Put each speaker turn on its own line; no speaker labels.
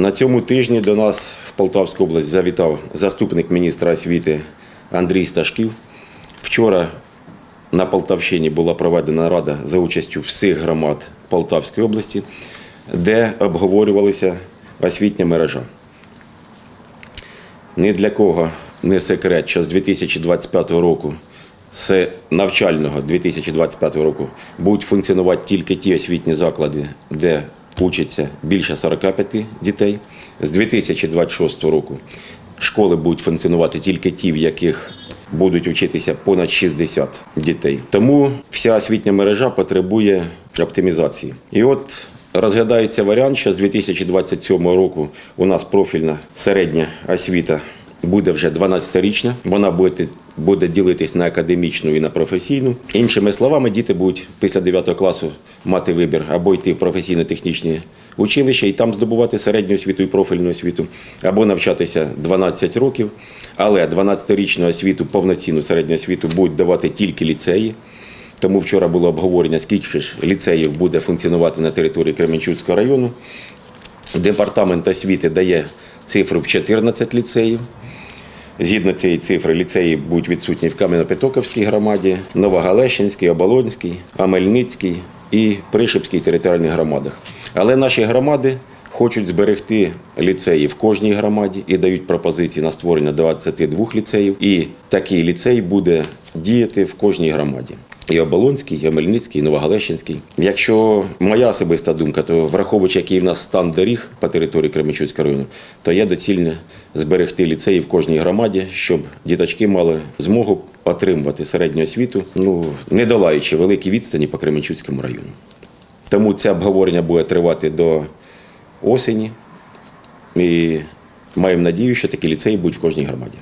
На цьому тижні до нас в Полтавську область завітав заступник міністра освіти Андрій Сташків. Вчора на Полтавщині була проведена рада за участю всіх громад Полтавської області, де обговорювалася освітня мережа. Ні для кого не секрет, що з 2025 року, з навчального 2025 року, будуть функціонувати тільки ті освітні заклади, де учаться більше 45 дітей. З 2026 року школи будуть функціонувати тільки ті, в яких будуть вчитися понад 60 дітей. Тому вся освітня мережа потребує оптимізації. І от розглядається варіант, що з 2027 року у нас профільна середня освіта буде вже 12-річна. Вона буде, буде ділитись на академічну і на професійну. Іншими словами, діти будуть після 9 класу мати вибір або йти в професійно-технічні училища і там здобувати середню освіту і профільну освіту, або навчатися 12 років. Але 12-річну освіту, повноцінну середню освіту будуть давати тільки ліцеї. Тому вчора було обговорення, скільки ж ліцеїв буде функціонувати на території Кременчуцького району. Департамент освіти дає цифру в 14 ліцеїв. Згідно цієї цифри, ліцеї будуть відсутні в Кам'янопетоковській громаді, Новогалещинській, Оболонській, Амельницькій і Пришипській територіальних громадах. Але наші громади хочуть зберегти ліцеї в кожній громаді і дають пропозиції на створення 22 ліцеїв. І такий ліцей буде діяти в кожній громаді. І Оболонський, і Омельницький, і Новогалещинський. Якщо моя особиста думка, то враховуючи, який в нас стан доріг по території Кременчуцького району, то є доцільне зберегти ліцеї в кожній громаді, щоб діточки мали змогу отримувати середню освіту, ну не долаючи великі відстані по Кременчуцькому району. Тому це обговорення буде тривати до осені. І маємо надію, що такі ліцеї будуть в кожній громаді.